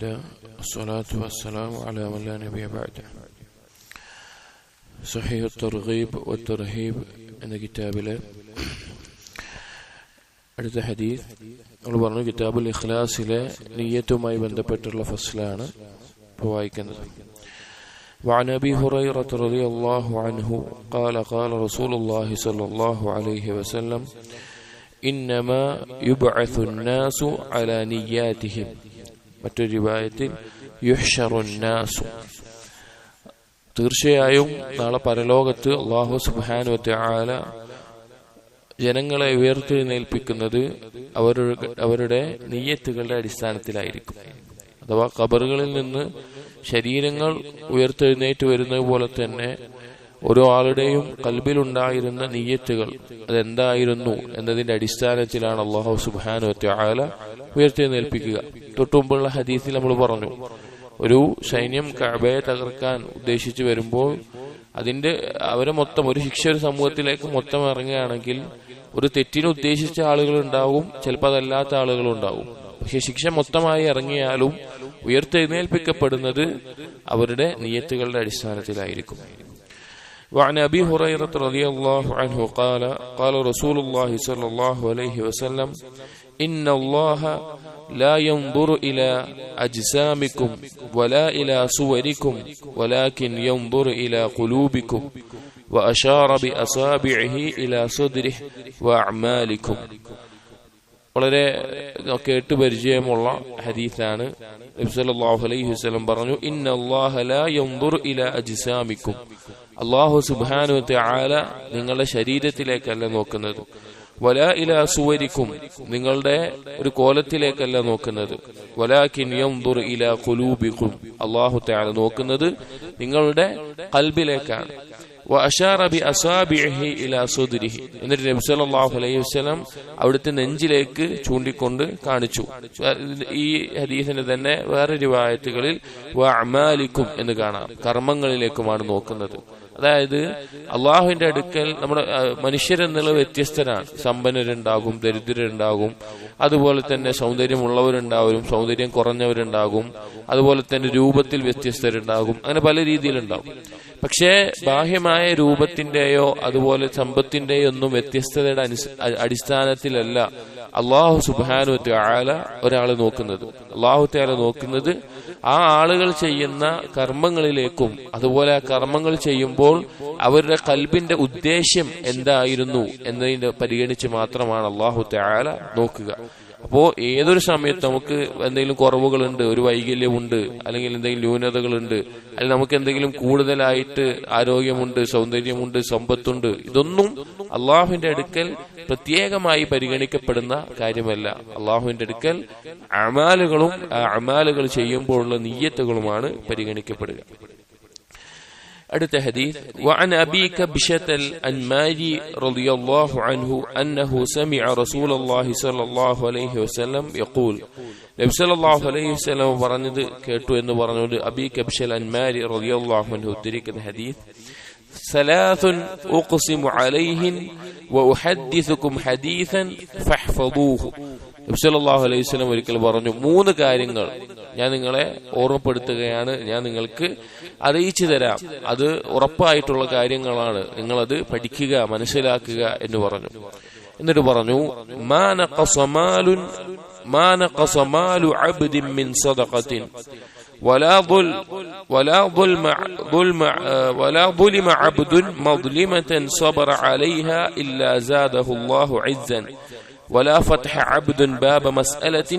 الله الصلاة والسلام على من لا نبي بعده صحيح الترغيب والترهيب എന്ന കിതാബിലെ അടുത്ത ഹദീസ് നമ്മൾ പറഞ്ഞു കിതാബുൽ ഇഖ്ലാസിലെ നീയത്തുമായി ബന്ധപ്പെട്ടുള്ള ഫസ്ലാണ് ഇപ്പോൾ വായിക്കുന്നത് وعن ابي هريره رضي الله عنه قال قال رسول الله صلى الله عليه وسلم انما يبعث الناس على نياتهم മറ്റൊരു രൂപായത്തിൽ തീർച്ചയായും നാളെ പരലോകത്ത് അള്ളാഹു സുബാനുവത്തെ ആല ജനങ്ങളെ ഉയർത്തെഴുന്നേൽപ്പിക്കുന്നത് അവരുടെ അവരുടെ നീയത്തുകളുടെ അടിസ്ഥാനത്തിലായിരിക്കും. അഥവാ ഖബറുകളിൽ നിന്ന് ശരീരങ്ങൾ ഉയർത്തെഴുന്നേറ്റ് വരുന്നത് പോലെ തന്നെ ഓരോ ആളുടെയും കൽബിലുണ്ടായിരുന്ന നീയത്തുകൾ അതെന്തായിരുന്നു എന്നതിന്റെ അടിസ്ഥാനത്തിലാണ് അള്ളാഹു സുബാനു ആല ഉയർത്തെഴുന്നേൽപ്പിക്കുക തൊട്ടുമുമ്പുള്ള ഹദീസിൽ നമ്മൾ പറഞ്ഞു ഒരു സൈന്യം കഅബയെ തകർക്കാൻ ഉദ്ദേശിച്ചു വരുമ്പോൾ അതിന്റെ അവരെ മൊത്തം ഒരു ശിക്ഷ ഒരു സമൂഹത്തിലേക്ക് മൊത്തം ഇറങ്ങുകയാണെങ്കിൽ ഒരു തെറ്റിന് ഉദ്ദേശിച്ച ആളുകൾ ഉണ്ടാവും ചിലപ്പോൾ അതല്ലാത്ത ആളുകളും ഉണ്ടാവും പക്ഷെ ശിക്ഷ മൊത്തമായി ഇറങ്ങിയാലും ഉയർത്തെഴുന്നേൽപ്പിക്കപ്പെടുന്നത് അവരുടെ നിയത്തുകളുടെ അടിസ്ഥാനത്തിലായിരിക്കും وعن ابي هريره رضي الله عنه قال قال رسول الله صلى الله عليه وسلم ان الله لا ينظر الى اجسامكم ولا الى صوركم ولكن ينظر الى قلوبكم واشار باصابعه الى صدره واعمالكم വളരെ കേട്ട് പരിചയമുള്ള ഹദീസാണ് നബ്സല്ലാഹു അലൈഹി വസ്ലം പറഞ്ഞു ഇന്നല്ലാഹ ലാ യൻദുർ ഇല അജ്സാമിക്കും അള്ളാഹു സുബാനുവത്തെ ആല നിങ്ങളുടെ ശരീരത്തിലേക്കല്ല നോക്കുന്നത് വല ഇല സുവരിക്കും. നിങ്ങളുടെ ഒരു കോലത്തിലേക്കല്ല നോക്കുന്നത്. വലാക്കിൻ യംദുർ ഇല കുലൂബിക്കും അള്ളാഹു തആല നോക്കുന്നത് നിങ്ങളുടെ കൽബിലേക്കാണ്. എന്നിട്ട് നബി സല്ലല്ലാഹു അലൈഹി വസല്ലം അവിടുത്തെ നെഞ്ചിലേക്ക് ചൂണ്ടിക്കൊണ്ട് കാണിച്ചു. ഈ ഹദീസിന്റെ തന്നെ വേറെ രൂപായത്തുകളിൽ അമാലികും എന്ന് കാണാം. കർമ്മങ്ങളിലേക്കുമാണ് നോക്കുന്നത്. അതായത് അള്ളാഹുവിന്റെ അടുക്കൽ നമ്മുടെ മനുഷ്യരെന്നുള്ള വ്യത്യസ്തരാണ്. സമ്പന്നരുണ്ടാകും ദരിദ്രരുണ്ടാകും. അതുപോലെ തന്നെ സൗന്ദര്യമുള്ളവരുണ്ടാവും സൗന്ദര്യം കുറഞ്ഞവരുണ്ടാകും. അതുപോലെ തന്നെ രൂപത്തിൽ വ്യത്യസ്തരുണ്ടാകും. അങ്ങനെ പല രീതിയിലുണ്ടാകും. പക്ഷേ ബാഹ്യമായ രൂപത്തിന്റെയോ അതുപോലെ സമ്പത്തിന്റെയോ ഒന്നും വ്യത്യസ്തതയുടെ അടിസ്ഥാനത്തിലല്ല അള്ളാഹു സുബാനു ആല ഒരാൾ നോക്കുന്നത്. അള്ളാഹു താല നോക്കുന്നത് ആ ആളുകൾ ചെയ്യുന്ന കർമ്മങ്ങളിലേക്കും അതുപോലെ ആ കർമ്മങ്ങൾ ചെയ്യുമ്പോൾ അവരുടെ കൽബിന്റെ ഉദ്ദേശ്യം എന്തായിരുന്നു എന്നതിന്റെ പരിഗണിച്ച് മാത്രമാണ് അള്ളാഹു താല നോക്കുക. അപ്പോ ഏതൊരു സമയത്ത് നമുക്ക് എന്തെങ്കിലും കുറവുകളുണ്ട് ഒരു വൈകല്യമുണ്ട് അല്ലെങ്കിൽ എന്തെങ്കിലും ന്യൂനതകളുണ്ട് അല്ലെങ്കിൽ നമുക്ക് എന്തെങ്കിലും കൂടുതലായിട്ട് ആരോഗ്യമുണ്ട് സൗന്ദര്യമുണ്ട് സമ്പത്തുണ്ട് ഇതൊന്നും അള്ളാഹുവിന്റെ അടുക്കൽ പ്രത്യേകമായി പരിഗണിക്കപ്പെടുന്ന കാര്യമല്ല. അള്ളാഹുവിന്റെ അടുക്കൽ അമാലുകളും ആ അമാലുകൾ ചെയ്യുമ്പോഴുള്ള നീയത്തുകളുമാണ് പരിഗണിക്കപ്പെടുക. അടുത്ത ഹദീസ് وعن أبي كبشة الأنماري رضي الله عنه أنه سمع رسول الله صلى الله عليه وسلم يقول നബി സല്ലല്ലാഹു അലൈഹി വസല്ലം പറഞ്ഞത് കേട്ടു എന്ന് പറഞ്ഞുകൊണ്ട് അബി കബ്ഷൽ അൻമാരി റളിയല്ലാഹു അൻഹു ഉദ്ധരിക്കുന്ന ഹദീസ് ثلاث أقسم عليهن وأحدثكم حديثا فاحفظوه നബ്സല്ലാഹു അലൈഹി സ്വലം ഒരിക്കൽ പറഞ്ഞു മൂന്ന് കാര്യങ്ങൾ ഞാൻ നിങ്ങളെ ഓർമ്മപ്പെടുത്തുകയാണ് ഞാൻ നിങ്ങൾക്ക് അറിയിച്ചു തരാം അത് ഉറപ്പായിട്ടുള്ള കാര്യങ്ങളാണ് നിങ്ങളത് പഠിക്കുക മനസ്സിലാക്കുക എന്ന് പറഞ്ഞു എന്നിട്ട് പറഞ്ഞു മാനഖസമാലുൻ മാനഖസമാലു അബ്ദിൻ മിൻ സദഖത്തിൻ ولا ظل ولا ظلم ظلم ولا ظلم عبد مظلمة صبر عليها إلا زاده الله عزا ولا فتح عبد باب مسألة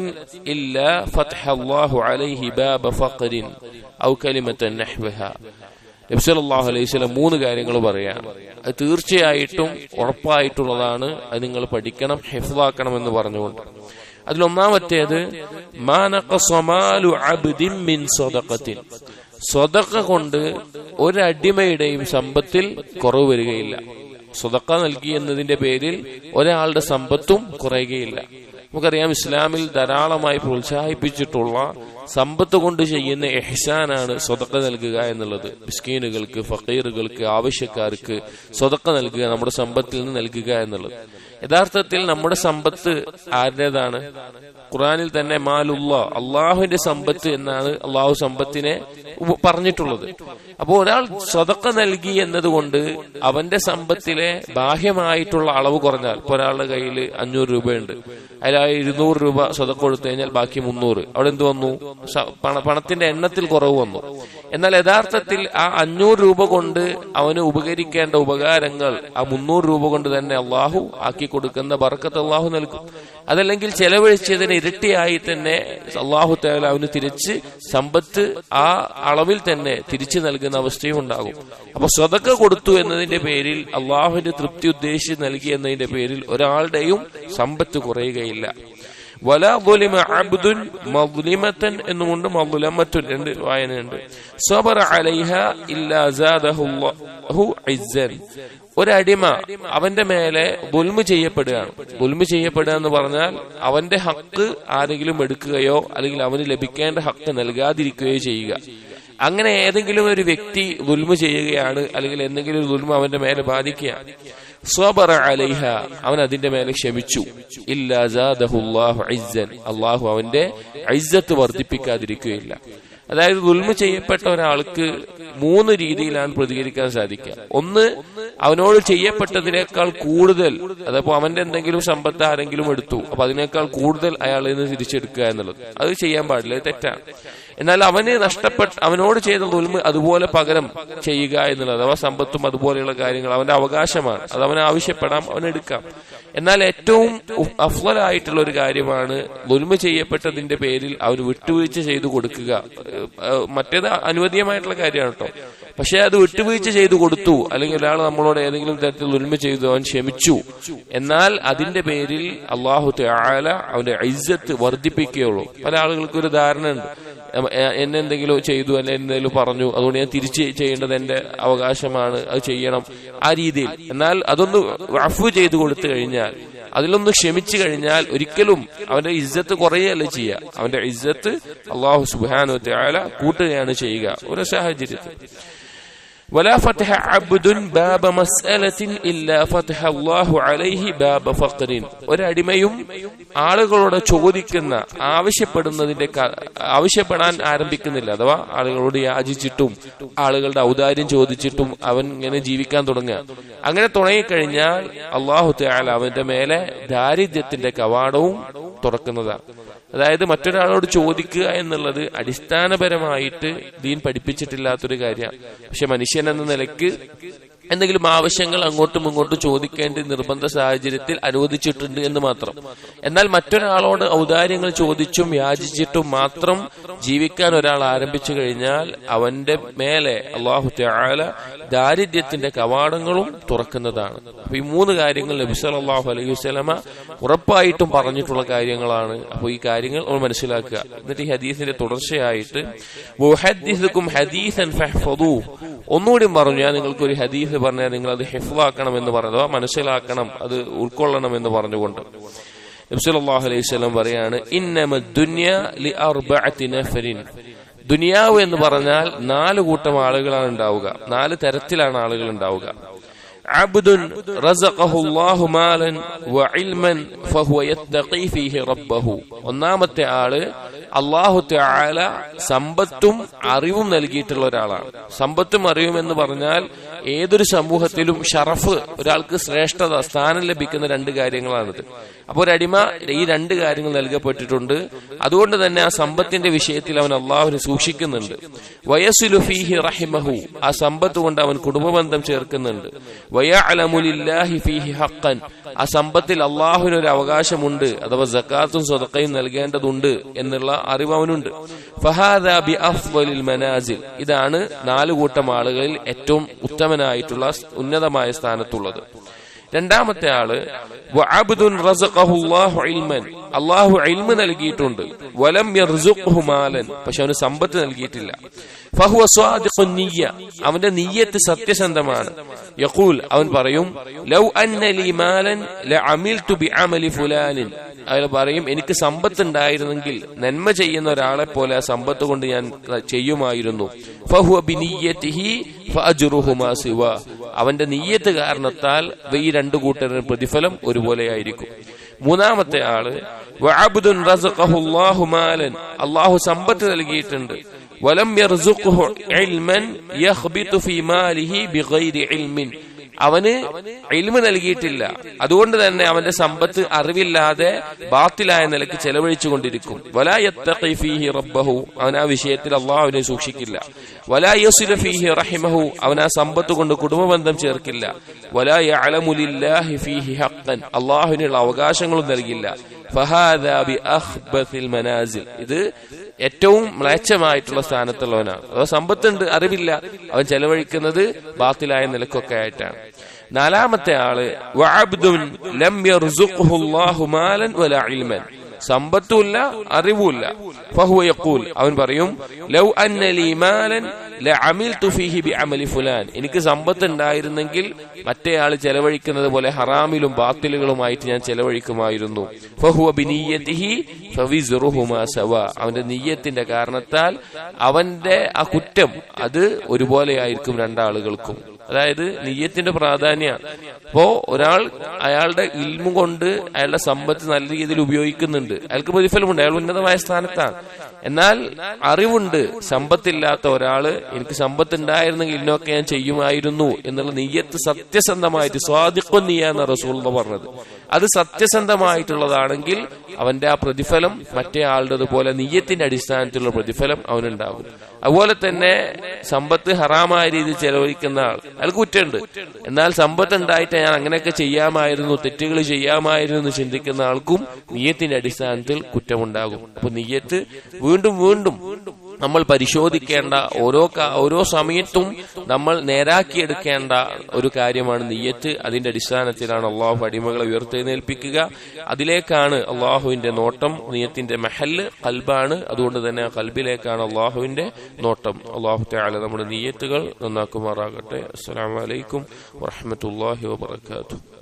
إلا فتح الله عليه باب فقر أو كلمة نحوها നബ്സലാഹു അലൈഹി സ്വലം മൂന്ന് കാര്യങ്ങൾ പറയാം അത് തീർച്ചയായിട്ടും ഉറപ്പായിട്ടുള്ളതാണ് അത് നിങ്ങൾ പഠിക്കണം ഹെഫ്ലാക്കണം എന്ന് പറഞ്ഞുകൊണ്ട് അതിലൊന്നാമത്തേത് സ്വതക്ക കൊണ്ട് ഒരടിമയുടെയും സമ്പത്തിൽ കുറവ് വരികയില്ല സ്വതക്ക നൽകി എന്നതിന്റെ പേരിൽ ഒരാളുടെ സമ്പത്തും കുറയുകയില്ല. നമുക്കറിയാം ഇസ്ലാമിൽ ധാരാളമായി പ്രോത്സാഹിപ്പിച്ചിട്ടുള്ള സമ്പത്ത് കൊണ്ട് ചെയ്യുന്ന എഹ്സാനാണ് സ്വതക്ക നൽകുക എന്നുള്ളത്. മിസ്കീനുകൾക്ക് ഫക്കീറുകൾക്ക് ആവശ്യക്കാർക്ക് സ്വതക്ക നൽകുക നമ്മുടെ സമ്പത്തിൽ നിന്ന് നൽകുക എന്നുള്ളത്. യഥാർത്ഥത്തിൽ നമ്മുടെ സമ്പത്ത് ആരുടേതാണ്? ഖുറാനിൽ തന്നെ മാലുള്ള അള്ളാഹുവിന്റെ സമ്പത്ത് എന്നാണ് അള്ളാഹു സമ്പത്തിനെ പറഞ്ഞിട്ടുള്ളത്. അപ്പോൾ ഒരാൾ സ്വതക്ക നൽകി എന്നതുകൊണ്ട് അവന്റെ സമ്പത്തിലെ ബാഹ്യമായിട്ടുള്ള അളവ് കുറഞ്ഞാൽ ഇപ്പൊ ഒരാളുടെ കയ്യിൽ അഞ്ഞൂറ് രൂപയുണ്ട്. അതിൽ ആ ഇരുന്നൂറ് രൂപ സ്വതക്ക കൊടുത്തു കഴിഞ്ഞാൽ ബാക്കി മുന്നൂറ്. അവിടെ എന്ത് വന്നു? പണത്തിന്റെ എണ്ണത്തിൽ കുറവ് വന്നു. എന്നാൽ യഥാർത്ഥത്തിൽ ആ അഞ്ഞൂറ് രൂപ കൊണ്ട് അവന് ഉപകരിക്കേണ്ട ഉപകാരങ്ങൾ ആ മുന്നൂറ് രൂപ കൊണ്ട് തന്നെ അള്ളാഹു ആക്കി കൊടുക്കുന്ന ബർക്കത്ത് അള്ളാഹു നൽകും. അതല്ലെങ്കിൽ ചെലവഴിച്ചതിന് ഇരട്ടിയായി തന്നെ അള്ളാഹു തേലാവിന് തിരിച്ച് സമ്പത്ത് ആ അളവിൽ തന്നെ തിരിച്ചു നൽകുന്ന അവസ്ഥയും ഉണ്ടാകും. അപ്പൊ സ്വതക്ക കൊടുത്തു എന്നതിന്റെ പേരിൽ അള്ളാഹുവിന്റെ തൃപ്തി ഉദ്ദേശിച്ച് നൽകി എന്നതിന്റെ പേരിൽ ഒരാളുടെയും സമ്പത്ത് കുറയുകയില്ല. വല അബ്ദുൻ രണ്ട് അലൈഹ ഇല്ലാ ഇസ്സൻ. ഒരടിമ അവന്റെ മേലെ ബുൽമ് ചെയ്യപ്പെടുകയാണ്. ബുൽമ് ചെയ്യപ്പെടുക എന്ന് പറഞ്ഞാൽ അവന്റെ ഹക്ക് ആരെങ്കിലും എടുക്കുകയോ അല്ലെങ്കിൽ അവന് ലഭിക്കേണ്ട ഹക്ക് നൽകാതിരിക്കുകയോ ചെയ്യുക. അങ്ങനെ ഏതെങ്കിലും ഒരു വ്യക്തി ദുൽമ ചെയ്യുകയാണ് അല്ലെങ്കിൽ എന്തെങ്കിലും ദുൽമ അവന്റെ മേലെ ബാധിക്കുക. സ്വബറ അലൈഹ അവൻ അതിന്റെ മേലെ ക്ഷമിച്ചു. അള്ളാഹു അവന്റെ ഐസത്ത് വർദ്ധിപ്പിക്കാതിരിക്കുകയില്ല. അതായത് ദുൽമ ചെയ്യപ്പെട്ട ഒരാൾക്ക് മൂന്ന് രീതിയിലാണ് പ്രതികരിക്കാൻ സാധിക്കുക. ഒന്ന് അവനോട് ചെയ്യപ്പെട്ടതിനേക്കാൾ കൂടുതൽ അതപ്പോ അവന്റെ എന്തെങ്കിലും സമ്പത്ത് ആരെങ്കിലും എടുത്തു അപ്പൊ അതിനേക്കാൾ കൂടുതൽ അയാളിൽ നിന്ന് തിരിച്ചെടുക്കുക എന്നുള്ളത്. അത് ചെയ്യാൻ പാടില്ല തെറ്റാണ്. എന്നാൽ അവന് നഷ്ടപ്പെട്ട അവനോട് ചെയ്ത ദുൽമ അതുപോലെ പകരം ചെയ്യുക എന്നുള്ളത് അഥവാ സമ്പത്തും അതുപോലെയുള്ള കാര്യങ്ങൾ അവന്റെ അവകാശമാണ്. അത് അവന് ആവശ്യപ്പെടാം അവൻ എടുക്കാം. എന്നാൽ ഏറ്റവും അഫ്ളലായിട്ടുള്ള ഒരു കാര്യമാണ് ദുൽമ ചെയ്യപ്പെട്ടതിന്റെ പേരിൽ അവന് വിട്ടുവീഴ്ച ചെയ്തു കൊടുക്കുക. മറ്റേത് അനുവദീയമായിട്ടുള്ള കാര്യമാണ് കേട്ടോ പക്ഷെ അത് വിട്ടുവീഴ്ച ചെയ്തു കൊടുത്തു. അല്ലെങ്കിൽ ഒരാൾ നമ്മളോട് ഏതെങ്കിലും തരത്തിൽ ഒരുമ ചെയ്തു അവൻ ക്ഷമിച്ചു. എന്നാൽ അതിന്റെ പേരിൽ അള്ളാഹു തആല അവന്റെ ഐസത്ത് വർദ്ധിപ്പിക്കുകയുള്ളൂ. പല ആളുകൾക്കൊരു ഒരു ധാരണ ഉണ്ട്. എ- എ- എന്നെ എന്തെങ്കിലും ചെയ്തു അല്ലെ എന്തെങ്കിലും പറഞ്ഞു. അതുകൊണ്ട് ഞാൻ തിരിച്ച് ചെയ്യേണ്ടത് എന്റെ അവകാശമാണ്. അത് ചെയ്യണം ആ രീതിയിൽ. എന്നാൽ അതൊന്ന് അഫു ചെയ്തു കൊടുത്തു കഴിഞ്ഞാൽ അതിലൊന്ന് ക്ഷമിച്ചു കഴിഞ്ഞാൽ ഒരിക്കലും അവന്റെ ഇജ്ജത്ത് കുറയുകയല്ല ചെയ്യുക. അവന്റെ ഇജ്ജത്ത് അള്ളാഹു സുബാനു തആല കൂട്ടുകയാണ് ചെയ്യുക. ഒരു സാഹചര്യത്തിൽ. ولا فتح عبد باب مسألة إلا فتح الله عليه باب فقر ഒരടിമയും ആളുകളോട് ചോദിക്കുന്ന ആവശ്യപ്പെടുന്നതിന്റെ ക- ആവശ്യപ്പെടാൻ ആരംഭിക്കുന്നില്ല അഥവാ ആളുകളോട് യാചിച്ചിട്ടും ആളുകളുടെ ഔദാര്യം ചോദിച്ചിട്ടും അവൻ ഇങ്ങനെ ജീവിക്കാൻ തുടങ്ങുക അങ്ങനെ തുടങ്ങിക്കഴിഞ്ഞാൽ അള്ളാഹു തആല അവന്റെ മേലെ ദാരിദ്ര്യത്തിന്റെ കവാടവും തുറക്കുന്നതാണ് അതായത് മറ്റൊരാളോട് ചോദിക്കുക എന്നുള്ളത് അടിസ്ഥാനപരമായിട്ട് ദീൻ പഠിപ്പിച്ചിട്ടില്ലാത്തൊരു കാര്യമാണ് പക്ഷെ മനുഷ്യൻ എന്ന നിലയ്ക്ക് എന്തെങ്കിലും ആവശ്യങ്ങൾ അങ്ങോട്ടും ഇങ്ങോട്ടും ചോദിക്കേണ്ട നിർബന്ധ സാഹചര്യത്തിൽ അനുവദിച്ചിട്ടുണ്ട് എന്ന് മാത്രം. എന്നാൽ മറ്റൊരാളോട് ഔദാര്യങ്ങൾ ചോദിച്ചും യാചിച്ചിട്ടും മാത്രം ജീവിക്കാൻ ഒരാൾ ആരംഭിച്ചു കഴിഞ്ഞാൽ അവന്റെ മേലെ അള്ളാഹു തആല ദാരിദ്ര്യത്തിന്റെ കവാടങ്ങളും തുറക്കുന്നതാണ്. അപ്പൊ ഈ മൂന്ന് കാര്യങ്ങൾ നബി സല്ലല്ലാഹു അലൈഹി വസ്ലമ ഉറപ്പായിട്ടും പറഞ്ഞിട്ടുള്ള കാര്യങ്ങളാണ്. അപ്പോൾ ഈ കാര്യങ്ങൾ നമ്മൾ മനസ്സിലാക്കുക. എന്നിട്ട് ഈ ഹദീസിന്റെ തുടർച്ചയായിട്ട് ഒന്നുകൂടി പറഞ്ഞു ഞാൻ നിങ്ങൾക്ക് ഒരു ഹദീസ് പറഞ്ഞാൽ നിങ്ങൾ അത് ഹിഫ്ലാക്കണം എന്ന് പറഞ്ഞതോ മനസ്സിലാക്കണം അത് ഉൾക്കൊള്ളണം എന്ന് പറഞ്ഞുകൊണ്ട് നബ്സല്ലാഹു അലൈഹി സ്വലം പറയാണ് ഇന്നമ ദുന്യ ലി അർബഅത്തി നഫരിൻ ദുനിയാവ് എന്ന് പറഞ്ഞാൽ നാല് കൂട്ടം ആളുകളാണ് ഉണ്ടാവുക നാല് തരത്തിലാണ് ആളുകൾ ഉണ്ടാവുക عبد رزقه الله مالا وعلما فهو يتقي فيه ربه ഒന്നാമത്തെ ആള് അള്ളാഹു തആല സമ്പത്തും അറിവും നൽകിയിട്ടുള്ള ഒരാളാണ് സമ്പത്തും അറിവും എന്ന് പറഞ്ഞാൽ ഏതൊരു സമൂഹത്തിലും ഷറഫ് ഒരാൾക്ക് ശ്രേഷ്ഠത സ്ഥാനം ലഭിക്കുന്ന രണ്ട് കാര്യങ്ങളാണിത്. അപ്പോൾ ഒരടിമ ഈ രണ്ട് കാര്യങ്ങൾ നൽകപ്പെട്ടിട്ടുണ്ട്. അതുകൊണ്ട് തന്നെ ആ സമ്പത്തിന്റെ വിഷയത്തിൽ അവൻ അള്ളാഹുവിനെ സൂക്ഷിക്കുന്നുണ്ട്. വയസ്സുലുഫിഹി റഹിമഹു. ആ സമ്പത്ത് കൊണ്ട് അവൻ കുടുംബബന്ധം ചേർക്കുന്നുണ്ട്. വയഅലമുലില്ലാഹി ഫീഹി ഹഖൻ ആ സമ്പത്തിൽ അള്ളാഹുവിന് ഒരു അവകാശമുണ്ട്. അഥവാ ജക്കാത്തും സ്വതക്കയും നൽകേണ്ടതുണ്ട് എന്നുള്ള അറിവ് അവനുണ്ട്. ഫഹാദ ബി അഫ്വലിൽ മനാസിൽ. ഇതാണ് നാല് കൂട്ടം ആളുകളിൽ ഏറ്റവും ഉത്തമനായിട്ടുള്ള ഉന്നതമായ സ്ഥാനത്തുള്ളത്. രണ്ടാമത്തെ ആൾ അള്ളാഹു ഇൽമ നൽകിയിട്ടുണ്ട്. വലം മാലൻ. പക്ഷെ അവന് സമ്പത്ത് നൽകിയിട്ടില്ല. ഫഹുവ സ്വാദിഖുൻ അവന്റെ നിയ്യത്ത് സത്യസന്ധമാണ്. യഖൂൽ അവൻ പറയും ലൗ അന്ന ലി മാലൻ ലഅമിൽതു ബിഅമലി ഫുലാനിൻ. അയാൾ പറയും എനിക്ക് സമ്പത്ത് ഉണ്ടായിരുന്നെങ്കിൽ നന്മ ചെയ്യുന്ന ഒരാളെ പോലെ ആ സമ്പത്ത് കൊണ്ട് ഞാൻ ചെയ്യുമായിരുന്നു. ഫഹുവ ബിനിയ്യതിഹി ഫഅജ്റുഹു മാ സിവ. അവന്റെ നീയത്ത് കാരണത്താൽ ഈ രണ്ടു കൂട്ടരുടെ പ്രതിഫലം ഒരുപോലെയായിരിക്കും മൂന്നാമത്തെ ആൾ അള്ളാഹു സമ്പത്ത് നൽകിയിട്ടുണ്ട്. വലം അവന് ഇൽമ നൽകിയിട്ടില്ല. അതുകൊണ്ട് തന്നെ അവന്റെ സമ്പത്ത് അറിവില്ലാതെ ബാത്തിലായ നിലയ്ക്ക് ചെലവഴിച്ചു കൊണ്ടിരിക്കും വലാ യത്തഖി ഫീഹി റബ്ബഹു. അവൻ ആ വിഷയത്തിൽ അള്ളാഹുവിനെ സൂക്ഷിക്കില്ല. വലാ യസില ഫീഹി റഹിമഹു. അവൻ ആ സമ്പത്ത് കൊണ്ട് കുടുംബബന്ധം ചേർക്കില്ല. വലാ യഅലമു ലില്ലാഹി ഫീഹി ഹഖ്ഖൻ. അള്ളാഹുവിനുള്ള അവകാശങ്ങളും നൽകില്ല. മനാസിൽ. ഇത് ഏറ്റവും മ്ലേച്ഛമായിട്ടുള്ള സ്ഥാനത്തുള്ളവനാണ് അതോ സമ്പത്തുണ്ട് അറിവില്ല. അവൻ ചെലവഴിക്കുന്നത് ബാത്തിലായ നിലക്കൊക്കെ ആയിട്ടാണ്. നാലാമത്തെ ആൾ ലം സമ്പത്തുമില്ല അറിവുമില്ല. ഫഹുവ യഖൂൽ. അവൻ പറയും ലൗ അന്ന ലീ മാലൻ ലഅമിൽതു ഫീഹി ബിഅമലി ഫുലാൻ. എനിക്ക് സമ്പത്ത് ഉണ്ടായിരുന്നെങ്കിൽ മറ്റേയാൾ ചെലവഴിക്കുന്നത് പോലെ ഹറാമിലും ബാത്തിലുകളുമായിട്ട് ഞാൻ ചെലവഴിക്കുമായിരുന്നു. ഫഹുവ ബിനിയത്തിഹി സവ. അവന്റെ നീയത്തിന്റെ കാരണത്താൽ അവന്റെ ആ കുറ്റം അത് ഒരുപോലെ ആയിരിക്കും രണ്ടാളുകൾക്കും. അതായത് നീയത്തിന്റെ പ്രാധാന്യമാണ് അപ്പോ ഒരാൾ അയാളുടെ ഇൽമു കൊണ്ട് അയാളുടെ സമ്പത്ത് നല്ല രീതിയിൽ ഉപയോഗിക്കുന്നുണ്ട്. അയാൾക്ക് പ്രതിഫലമുണ്ട്. അയാൾ ഉന്നതമായ സ്ഥാനത്താണ്. എന്നാൽ അറിവുണ്ട്. സമ്പത്തില്ലാത്ത ഒരാൾ എനിക്ക് സമ്പത്ത് ഉണ്ടായിരുന്നെങ്കിൽ ഇന്നൊക്കെ ഞാൻ ചെയ്യുമായിരുന്നു എന്നുള്ള നീയത്ത് സത്യസന്ധമായിട്ട് സ്വാധിക്വം നീയാന്ന റസൂൾ പറഞ്ഞത്. അത് സത്യസന്ധമായിട്ടുള്ളതാണെങ്കിൽ അവന്റെ ആ പ്രതിഫലം മറ്റേ ആളുടെ പോലെ നീയത്തിന്റെ അടിസ്ഥാനത്തിലുള്ള പ്രതിഫലം അവനുണ്ടാകും. അതുപോലെ തന്നെ സമ്പത്ത് ഹറാമായ രീതിയിൽ ചെലവഴിക്കുന്ന ആൾ. അയാൾക്ക് കുറ്റമുണ്ട്. എന്നാൽ സമ്പത്ത് ഉണ്ടായിട്ട് ഞാൻ അങ്ങനെയൊക്കെ ചെയ്യാമായിരുന്നു തെറ്റുകൾ ചെയ്യാമായിരുന്നു എന്ന് ചിന്തിക്കുന്ന ആൾക്കും നീയത്തിന്റെ അടിസ്ഥാനത്തിൽ കുറ്റമുണ്ടാകും. അപ്പൊ നീയത്ത് വീണ്ടും വീണ്ടും നമ്മൾ പരിശോധിക്കേണ്ട ഓരോ ഓരോ സമയത്തും നമ്മൾ നേരാക്കിയെടുക്കേണ്ട ഒരു കാര്യമാണ് നെയ്യത്ത്. അതിന്റെ അടിസ്ഥാനത്തിലാണ് അള്ളാഹു അടിമകളെ ഉയർത്തെഴുന്നേൽപ്പിക്കുക. അതിലേക്കാണ് അള്ളാഹുവിന്റെ നോട്ടം നെയ്യത്തിന്റെ മെഹൽ കൽബാണ്. അതുകൊണ്ട് തന്നെ കൽബിലേക്കാണ് അള്ളാഹുവിന്റെ നോട്ടം. അള്ളാഹു താല നമ്മുടെ നെയ്യത്തുകൾ നന്നാക്കുമാറാകട്ടെ. അസ്സലാമലൈക്കും വാഹമത്തല്ലാഹി വാബർക്കാത്തു